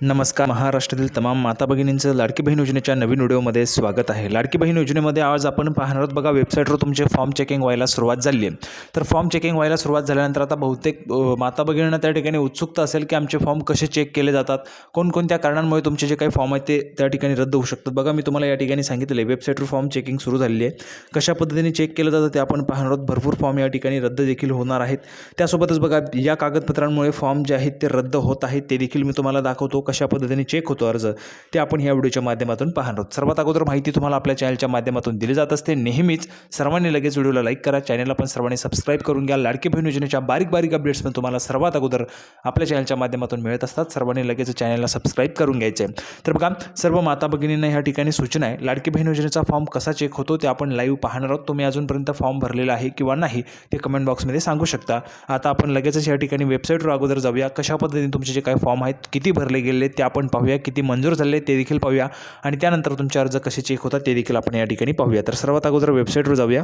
नमस्कार. महाराष्ट्रातील तमाम माता भगिनींचं लाडकी बहीण योजनेच्या नवीन व्हिडिओमध्ये स्वागत आहे. लाडकी बहीण योजनेमध्ये आज आपण पाहणार आहोत बघा वेबसाईटवर तुमचे फॉर्म चेकिंग व्हायला सुरुवात झाली आहे. तर फॉर्म चेकिंग व्हायला सुरुवात झाल्यानंतर आता बहुतेक माता भगिनींना त्या ठिकाणी उत्सुकता असेल की आमचे फॉर्म कसे चेक केले जातात. कोणकोणत्या कारणांमुळे तुमचे जे काही फॉर्म आहेत ते त्या ठिकाणी रद्द होऊ शकतात. बघा मी तुम्हाला या ठिकाणी सांगितले वेबसाईटवर फॉर्म चेकिंग सुरू झालेली आहे. कशा पद्धतीने चेक केलं जातं ते आपण पाहणार आहोत. भरपूर फॉर्म या ठिकाणी रद्द देखील होणार आहेत. त्यासोबतच बघा या कागदपत्रांमुळे फॉर्म जे आहेत ते रद्द होत आहेत ते देखील मी तुम्हाला दाखवतो. कशा पद्धतीने चेक होतो अर्ज ते आपण या व्हिडिओच्या माध्यमातून पाहणार आहोत. सर्वात अगोदर माहिती तुम्हाला आपल्या चॅनलच्या माध्यमातून दिली जात असते. नेहमीच सर्वांनी लगेच व्हिडिओला लाईक करा. चॅनलला पण सर्वांनी सबस्क्राईब करून घ्या. लाडकी बहीण योजनेच्या बारीक बारीक अपडेट्स पण तुम्हाला सर्वात अगोदर आपल्या चॅनलच्या माध्यमातून मिळत असतात. सर्वांनी लगेच चॅनलला सबस्क्राईब करून घ्यायचे. तर बघा सर्व माता भगिनींना ह्या ठिकाणी सूचना आहे. लाडकी बहीण योजनेचा फॉर्म कसा चेक होतो ते आपण लाईव्ह पाहणार आहोत. तुम्ही अजूनपर्यंत फॉर्म भरलेला आहे किंवा नाही ते कमेंट बॉक्समध्ये सांगू शकता. आता आपण लगेचच या ठिकाणी वेबसाईटवर अगोदर जाऊया. कशा पद्धतीने तुमचे जे काही फॉर्म आहेत किती भरले गेले ते आपण पाहूया. किती मंजूर झाले ते देखील पाहूया. आणि त्यानंतर तुमचे अर्ज कसे चेक होतात ते देखील आपण या ठिकाणी पाहूया. तर सर्वात अगोदर वेबसाईटवर जाऊया.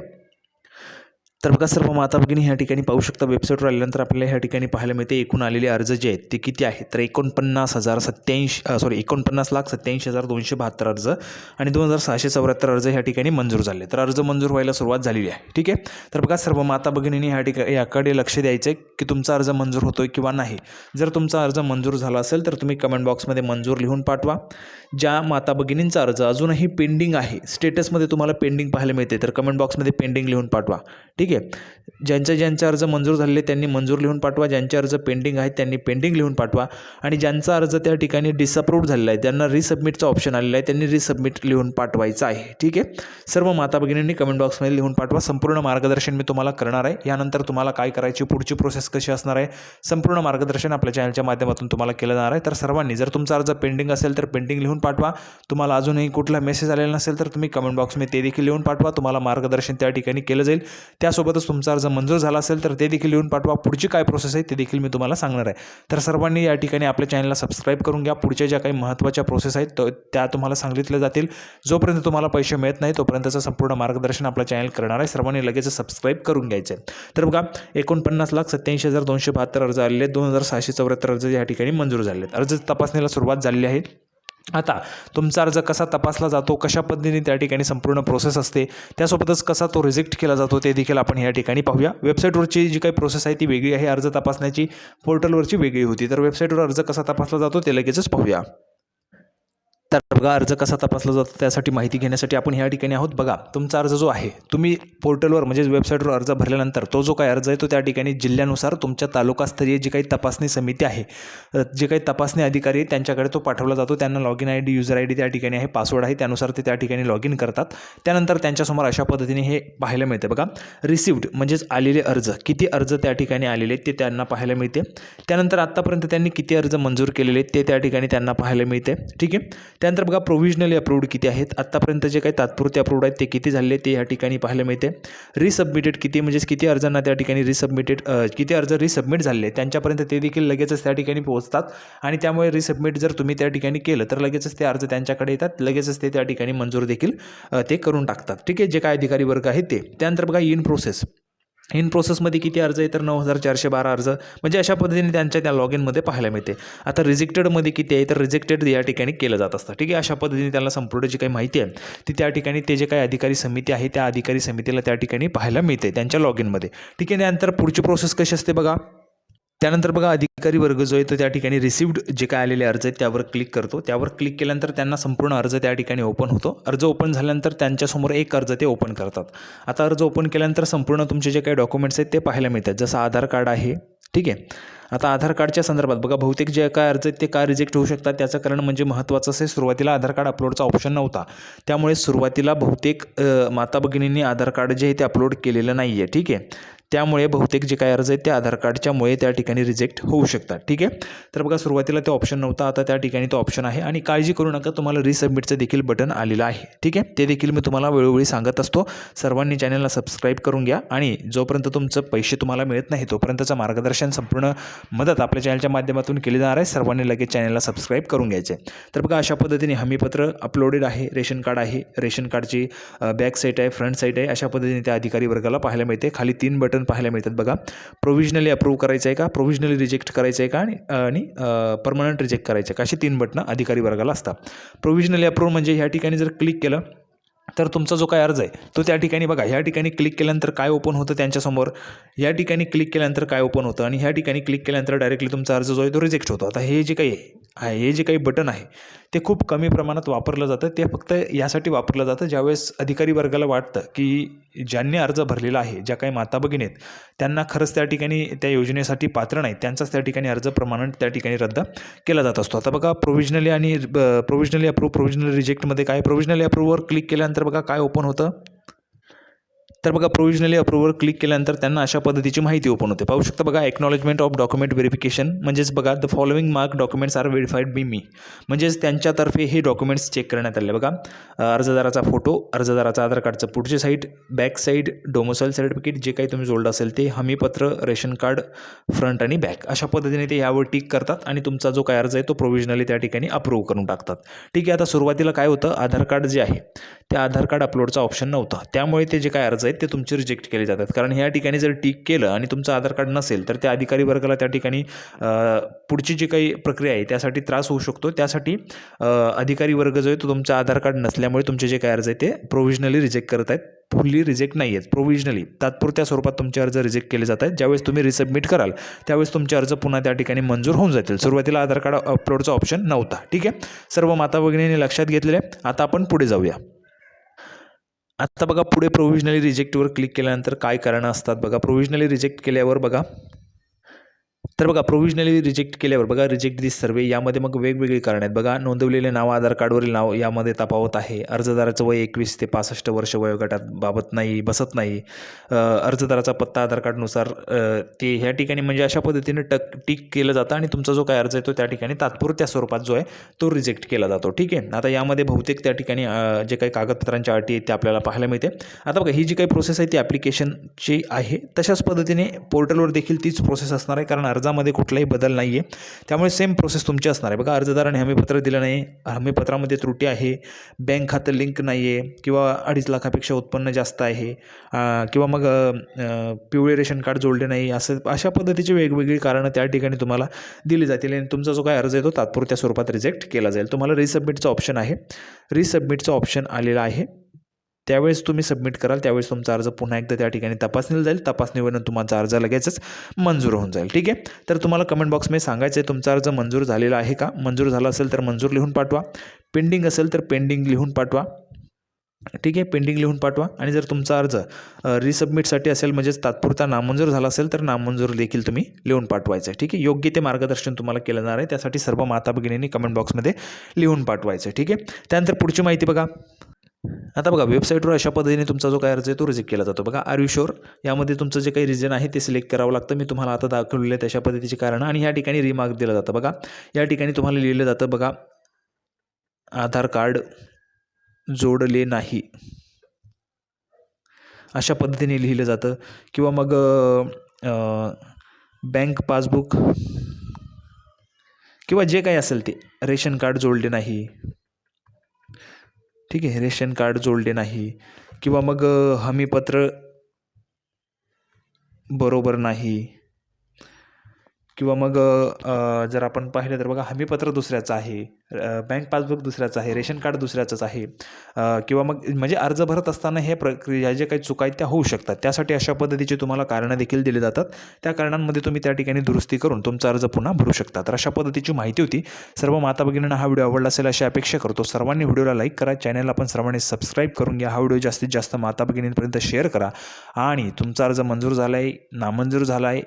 तर बघा सर्व माता भगिनी ह्या ठिकाणी पाहू शकता. वेबसाईटवर आल्यानंतर आपल्याला ह्या ठिकाणी पाहायला मिळते. एकूण आलेले अर्ज जे आहेत ते किती आहेत? तर एकोणपन्नास हजार सत्याऐंशी सॉरी एकोणपन्नास लाख सत्याऐंशी हजार दोनशे बहात्तर अर्ज आणि दोन हजार सहाशे चौऱ्याहत्तर अर्ज ह्या ठिकाणी मंजूर झाले. तर अर्ज मंजूर व्हायला सुरुवात झालेली आहे. ठीक आहे? तर बघा सर्व माता भगिनींनी ह्या ठिकाणी याकडे लक्ष द्यायचं आहे की तुमचा अर्ज मंजूर होतोय किंवा नाही. जर तुमचा अर्ज मंजूर झाला असेल तर तुम्ही कमेंट बॉक्समध्ये मंजूर लिहून पाठवा. ज्या माता भगिनींचा अर्ज अजूनही पेंडिंग आहे स्टेटसमध्ये तुम्हाला पेंडिंग पाहायला मिळते तर कमेंट बॉक्समध्ये पेंडिंग लिहून पाठवा. ठीक ठीक आहे. ज्यांचे ज्यांचे अर्ज मंजूर झालेले त्यांनी मंजूर लिहून पाठवा. ज्यांचे अर्ज पेंडिंग आहेत त्यांनी पेंडिंग लिहून पाठवा. आणि ज्यांचा अर्ज त्या ठिकाणी डिसअप्रूव्ड झालेला आहे त्यांना रिसबमिटचा ऑप्शन आलेला आहे त्यांनी रिसबमिट लिहून पाठवायचं आहे. ठीक आहे? सर्व माता भगिनींनी कमेंट बॉक्समध्ये लिहून पाठवा. संपूर्ण मार्गदर्शन मी तुम्हाला करणार आहे. यानंतर तुम्हाला काय करायची पुढची प्रोसेस कशी असणार आहे संपूर्ण मार्गदर्शन आपल्या चॅनलच्या माध्यमातून तुम्हाला केलं जाणार आहे. तर सर्वांनी जर तुमचा अर्ज पेंडिंग असेल तर पेंडिंग लिहून पाठवा. तुम्हाला अजूनही कुठला मेसेज आलेला नसेल तर तुम्ही कमेंट बॉक्समध्ये ते देखील लिहून पाठवा. तुम्हाला मार्गदर्शन त्या ठिकाणी केलं जाईल. त्यासोबतच तुमचा अर्ज मंजूर झाला असेल तर ते देखील लिहून पाठवा. पुढची काय प्रोसेस आहे ते देखील मी तुम्हाला सांगणार आहे. तर सर्वांनी या ठिकाणी आपल्या चॅनलला सबस्क्राईब करून घ्या. पुढच्या ज्या काही महत्त्वाच्या प्रोसेस आहेत तो त्या तुम्हाला सांगितल्या जातील. जोपर्यंत तुम्हाला पैसे मिळत नाही तोपर्यंतचं संपूर्ण मार्गदर्शन आपलं चॅनल करणार आहे. सर्वांनी लगेच सबस्क्राईब करून घ्यायचं. आहे तर बघा एकोणपन्नास लाख सत्याऐंशी हजार दोनशे बहात्तर अर्ज आलेले दोन हजार सहाशे चौऱ्याहत्तर अर्ज या ठिकाणी मंजूर झाले आहेत. अर्ज तपासणीला सुरुवात झालेली आहे. आता तुमचा अर्ज कसा तपासला जातो? कशा पद्धतीने त्या ठिकाणी संपूर्ण प्रोसेस असते? त्यासोबतच कसा तो रिजेक्ट केला जातो ते देखील आपण या ठिकाणी पाहूया. वेबसाईटवरची जी काही प्रोसेस आहे ती वेगळी आहे. अर्ज तपासण्याची पोर्टलवरची वेगळी होती. तर वेबसाईटवर अर्ज कसा तपासला जातो ते लगेचच पाहूया. तर बघा अर्ज कसा तपासला जातो त्यासाठी माहिती घेण्यासाठी आपण ह्या ठिकाणी आहोत. बघा तुमचा अर्ज जो आहे तुम्ही पोर्टलवर म्हणजेच वेबसाईटवर अर्ज भरल्यानंतर तो जो काही अर्ज आहे तो त्या ठिकाणी जिल्ह्यानुसार तुमच्या तालुकास्तरीय जी काही तपासणी समिती आहे जे काही तपासणी अधिकारी आहे त्यांच्याकडे तो पाठवला जातो. त्यांना log in I D user I D त्या ठिकाणी आहे पासवर्ड आहे त्यानुसार ते त्या ठिकाणी लॉग इन करतात. त्यानंतर त्यांच्यासमोर अशा पद्धतीने हे पाहायला मिळते. बघा रिसिव्ड म्हणजेच आलेले अर्ज किती अर्ज त्या ठिकाणी आलेले आहेत ते त्यांना पाहायला मिळते. त्यानंतर आत्तापर्यंत त्यांनी किती अर्ज मंजूर केलेले आहेत ते त्या ठिकाणी त्यांना पाहायला मिळते. ठीक आहे? त्यानंतर बघा प्रोव्हिजनली अप्रूव्ड किती आहेत? आत्तापर्यंत जे काही तात्पुरते अप्रूव्ड आहेत ते किती झाले ते या ठिकाणी पाहायला मिळते. रिसबमिटेड किती म्हणजेच किती अर्जांना त्या ठिकाणी रिसबमिटेड किती अर्ज रिसबमिट झाले त्यांच्यापर्यंत ते देखील लगेचच त्या ठिकाणी पोहोचतात. आणि त्यामुळे रिसबमिट जर तुम्ही त्या ठिकाणी केलं तर लगेचच ते अर्ज त्यांच्याकडे येतात लगेचच ते त्या ठिकाणी मंजूर देखील ते करून टाकतात. ठीक आहे जे काय अधिकारी वर्ग आहे ते. त्यानंतर बघा इन प्रोसेस इन प्रोसेसमध्ये किती अर्ज आहे? तर नऊ हजार चारशे बारा अर्ज. म्हणजे अशा पद्धतीने त्यांच्या त्या लॉग इनमध्ये पाहायला मिळते. आता रिजेक्टेडमध्ये किती आहे? तर रिजेक्टेड या ठिकाणी केलं जात असतं. ठीक आहे? अशा पद्धतीने त्यांना संपूर्ण जी काही माहिती आहे ती त्या ठिकाणी ते जे काही अधिकारी समिती आहे त्या अधिकारी समितीला त्या ठिकाणी पाहायला मिळते त्यांच्या लॉग इनमध्ये ठीक आहे? त्यानंतर पुढची प्रोसेस कशी असते बघा. त्यानंतर बघा अधिकारी वर्ग जो आहे तो त्या ठिकाणी रिसिव्ड जे काय आलेले अर्ज आहेत त्यावर क्लिक करतो. त्यावर क्लिक केल्यानंतर त्यांना संपूर्ण अर्ज त्या ठिकाणी ओपन होतो. अर्ज ओपन झाल्यानंतर त्यांच्यासमोर एक अर्ज ते ओपन करतात. आता अर्ज ओपन केल्यानंतर संपूर्ण तुमचे जे काही डॉक्युमेंट्स आहेत ते पाहायला मिळतात. जसं आधार कार्ड आहे. ठीक आहे? आता आधार कार्डच्या संदर्भात बघा बहुतेक जे काय अर्ज आहेत ते का रिजेक्ट होऊ शकतात? त्याचं कारण म्हणजे महत्त्वाचं असे सुरुवातीला आधार कार्ड अपलोडचा ऑप्शन नव्हता. त्यामुळे सुरुवातीला बहुतेक माता भगिनींनी आधार कार्ड जे आहे ते अपलोड केलेलं नाही आहे ठीक आहे? त्यामुळे बहुतेक जे काही अर्ज आहेत ते आधार कार्डच्यामुळे त्या ठिकाणी रिजेक्ट होऊ शकतात. ठीक आहे? तर बघा सुरुवातीला ते ऑप्शन नव्हता. आता त्या ठिकाणी तो ऑप्शन आहे. आणि काळजी करू नका तुम्हाला रिसबमिटचं देखील बटन आलेलं आहे. ठीक आहे? ते देखील मी तुम्हाला वेळोवेळी सांगत असतो. सर्वांनी चॅनलला सबस्क्राईब करून घ्या. आणि जोपर्यंत तुमचं पैसे तुम्हाला मिळत नाही तोपर्यंतचं मार्गदर्शन संपूर्ण मदत आपल्या चॅनलच्या माध्यमातून केली जाणार आहे. सर्वांनी लगेच चॅनलला सबस्क्राईब करून घ्यायचे. तर बघा अशा पद्धतीने हमीपत्र अपलोडेड आहे. रेशन कार्ड आहे. रेशन कार्डची बॅक साईट आहे फ्रंट साईट आहे. अशा पद्धतीने त्या अधिकारी वर्गाला पाहायला मिळते. खाली तीन बटन बटन पाहायला मिळतात. बघा प्रोव्हिजनली अप्रूव्ह करायचं आहे का? प्रोव्हिजनली रिजेक्ट करायचं आहे का? आणि आणि परमनंट रिजेक्ट करायचं आहे का? अशी तीन बटणं अधिकारी वर्गाला असतात. प्रोव्हिजनली अप्रूव्ह म्हणजे ह्या ठिकाणी जर क्लिक केलं तर तुमचा जो काय अर्ज आहे तो त्या ठिकाणी बघा. ह्या ठिकाणी क्लिक केल्यानंतर काय ओपन होतं त्यांच्यासमोर या ठिकाणी क्लिक केल्यानंतर काय ओपन होतं? आणि ह्या ठिकाणी क्लिक केल्यानंतर डायरेक्टली तुमचा अर्ज जो आहे तो रिजेक्ट होतो. आता हे जे काही आहे हे जे काही बटन आहे ते खूप कमी प्रमाणात वापरलं जातं. ते फक्त यासाठी वापरलं जातं ज्यावेळेस अधिकारी वर्गाला वाटतं की ज्यांनी अर्ज भरलेला आहे ज्या काही माता भगिनी आहेत त्यांना खरंच त्या ठिकाणी त्या योजनेसाठी पात्र नाहीत. त्यांचाच त्या ठिकाणी अर्ज प्रमाण त्या ठिकाणी रद्द केला जात असतो. आता बघा प्रोव्हिजनली आणि प्रोव्हिजनली अप्रूव्ह प्रोव्हिजनल रिजेक्टमध्ये काय? प्रोव्हिजनली अप्रूव्हवर क्लिक केल्यानंतर बघा काय ओपन होतं. तर बघा प्रोविजनली अप्रूव्हल क्लिक केल्यानंतर त्यांना अशा पद्धतीची माहिती ओपन होते. पाहू शकता बघा एक्नॉलेजमेंट ऑफ डॉक्युमेंट व्हेरिफिकेशन म्हणजेच बघा the following mark documents are verified by me म्हणजेच त्यांच्यातर्फे हे डॉक्युमेंट्स चेक करण्यात आले. बघा अर्जदाराचा फोटो अर्जदाराचा आधार कार्डचं पुढचे side back side domicile certificate जे काही तुम्ही जोडलं असेल ते हमीपत्र रेशन कार्ड फ्रंट आणि बॅक अशा पद्धतीने ते यावर टिक करतात आणि तुमचा जो काय अर्ज आहे तो प्रोव्हिजनली त्या ठिकाणी अप्रूव्ह करून टाकतात. ठीक आहे आता सुरुवातीला काय होतं? आधार कार्ड जे आहे ते आधार कार्ड अपलोडचा ऑप्शन नव्हता. त्यामुळे ते जे काय अर्ज आहेत ते तुमचे रिजेक्ट केले जातात. कारण ह्या ठिकाणी जर टिक केलं आणि तुमचं आधार कार्ड नसेल तर त्या अधिकारी वर्गाला त्या ठिकाणी पुढची जी काही प्रक्रिया आहे त्यासाठी त्रास होऊ शकतो. त्यासाठी अधिकारी वर्ग जो आहे तो तुमचा आधार कार्ड नसल्यामुळे तुमचे जे काय अर्ज आहे ते प्रोव्हिजनली रिजेक्ट करत आहेत. फुल्ली रिजेक्ट नाही आहेत. प्रोव्हिजनली तात्पुरत्या स्वरूपात तुमचे अर्ज रिजेक्ट केले जात आहेत. ज्यावेळेस तुम्ही रिसबमिट कराल त्यावेळेस तुमचे अर्ज पुन्हा त्या ठिकाणी मंजूर होऊन जातील. सुरुवातीला आधार कार्ड अपलोडचा ऑप्शन नव्हता. ठीक आहे? सर्व माता भगिनीने लक्षात घेतलेले आता आपण पुढे जाऊया. आता बघा पुढे प्रोव्हिजनली रिजेक्टवर क्लिक केल्यानंतर काय कारणं असतात बघा. प्रोव्हिजनली रिजेक्ट केल्यावर बघा तर बघा प्रोव्हिजनली रिजेक्ट केल्यावर बघा रिजेक्ट दिस सर्वे यामध्ये मग वेगवेगळी कारणं आहेत. बघा नोंदवलेले नाव आधार कार्डवरील नाव यामध्ये तफावत आहे. अर्जदाराचं वय एकवीस ते पासष्ट वर्ष वयोगटात बाबत नाही बसत नाही. अर्जदाराचा पत्ता आधार कार्डनुसार ते ह्या ठिकाणी म्हणजे अशा पद्धतीने टक टिक केलं जातं आणि तुमचा जो काय अर्ज आहे तो त्या ठिकाणी तात्पुरत्या स्वरूपात जो आहे तो रिजेक्ट केला जातो. ठीक आहे? आता यामध्ये बहुतेक त्या ठिकाणी जे काही कागदपत्रांच्या अटी आहेत ते आपल्याला पाहायला मिळते. आता बघा ही जी काही प्रोसेस आहे ती ॲप्लिकेशनची आहे तशाच पद्धतीने पोर्टलवर देखील तीच प्रोसेस असणार आहे. कारण अर्ज अर्जामध्ये कुठलाही बदल नाही आहे त्यामुळे सेम प्रोसेस तुमची असणार आहे. बघा अर्जदाराने हमीपत्र दिलं नाही. हमीपत्रामध्ये त्रुटी आहे. बँक खातं लिंक नाही आहे किंवा अडीच लाखापेक्षा उत्पन्न जास्त आहे. किंवा मग पिवळे रेशन कार्ड जोडले नाही. असं अशा पद्धतीची वेगवेगळी कारणं त्या ठिकाणी तुम्हाला दिली जातील. आणि तुमचा जो काय अर्ज आहे तो तात्पुरत्या स्वरूपात रिजेक्ट केला जाईल. तुम्हाला रिसबमिटचं ऑप्शन आहे. रिसबमिटचं ऑप्शन आलेलं आहे. त्यावेळेस तुम्ही सबमिट कराल त्यावेळेस तुमचा अर्ज पुन्हा एकदा त्या ठिकाणी तपासणीला जाईल. तपासणीवरून तुमचा अर्ज लगेचच मंजूर होऊन जाईल. ठीक आहे? तर तुम्हाला कमेंट बॉक्समध्ये सांगायचं आहे तुमचा अर्ज मंजूर झालेला आहे का? मंजूर झाला असेल तर मंजूर लिहून पाठवा. पेंडिंग असेल तर पेंडिंग लिहून पाठवा. ठीक आहे? पेंडिंग लिहून पाठवा. आणि जर तुमचा अर्ज रिसबमिटसाठी असेल म्हणजेच तात्पुरता नामंजूर झाला असेल तर नामंजूर देखील तुम्ही लिहून पाठवायचं आहे ठीक आहे? योग्य ते मार्गदर्शन तुम्हाला केलं जाणार आहे. त्यासाठी सर्व माता भगिनींनी कमेंट बॉक्समध्ये लिहून पाठवायचं ठीक आहे? त्यानंतर पुढची माहिती बघा. आता बघा वेबसाईटवर अशा पद्धतीने तुमचा जो काय अर्ज आहे तो रिजेक्ट केला जातो. बघा आर यू शोर यामध्ये तुमचं जे काही रिजन आहे ते सिलेक्ट करावं लागतं. मी तुम्हाला आता दाखवलेलं आहे तशा पद्धतीची कारणं आणि या ठिकाणी रिमार्क दिलं जातं. बघा या ठिकाणी तुम्हाला लिहिलं जातं बघा आधार कार्ड जोडले नाही. अशा पद्धतीने लिहिलं जातं. किंवा मग बँक पासबुक किंवा जे काही असेल ते रेशन कार्ड जोडले नाही. ठीक आहे रेशन कार्ड जोडले नाही किंवा मग हमीपत्र बरोबर नाही. किंवा मग जर आपण पाहिलं तर बघा हमीपत्र दुसऱ्याचं आहे बँक पासबुक दुसऱ्याचं आहे रेशन कार्ड दुसऱ्याचंच आहे किंवा मग म्हणजे अर्ज भरत असताना हे प्रक्रिया जे काही चुका आहेत त्या होऊ शकतात. त्यासाठी अशा पद्धतीचे तुम्हाला कारणं देखील दिली जातात. त्या कारणांमध्ये तुम्ही त्या ठिकाणी दुरुस्ती करून तुमचा अर्ज पुन्हा भरू शकता. तर अशा पद्धतीची माहिती होती. सर्व माता भगिनींना हा व्हिडिओ आवडला असेल अशी अपेक्षा करतो. सर्वांनी व्हिडिओला लाईक करा. चॅनलला पण सर्वांनी सबस्क्राईब करून घ्या. हा व्हिडिओ जास्तीत जास्त माता भगिनींपर्यंत शेअर करा. आणि तुमचा अर्ज मंजूर झाला आहे नामंजूर झाला आहे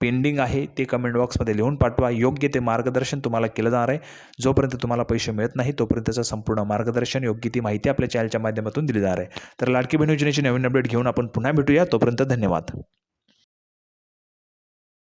पेंडिंग आहे ते कमेंट बॉक्समध्ये लिहून पाठवा. योग्य ते मार्गदर्शन तुम्हाला केलं जाणार आहे. जोपर्यंत तुम्हाला पैसे मिळत नाही तोपर्यंतचं संपूर्ण मार्गदर्शन योग्य ती माहिती आपल्या चॅनलच्या माध्यमातून दिली जाणार आहे. तर लाडकी बहीण योजनेची नवीन अपडेट घेऊन आपण पुन्हा भेटूया. तोपर्यंत धन्यवाद.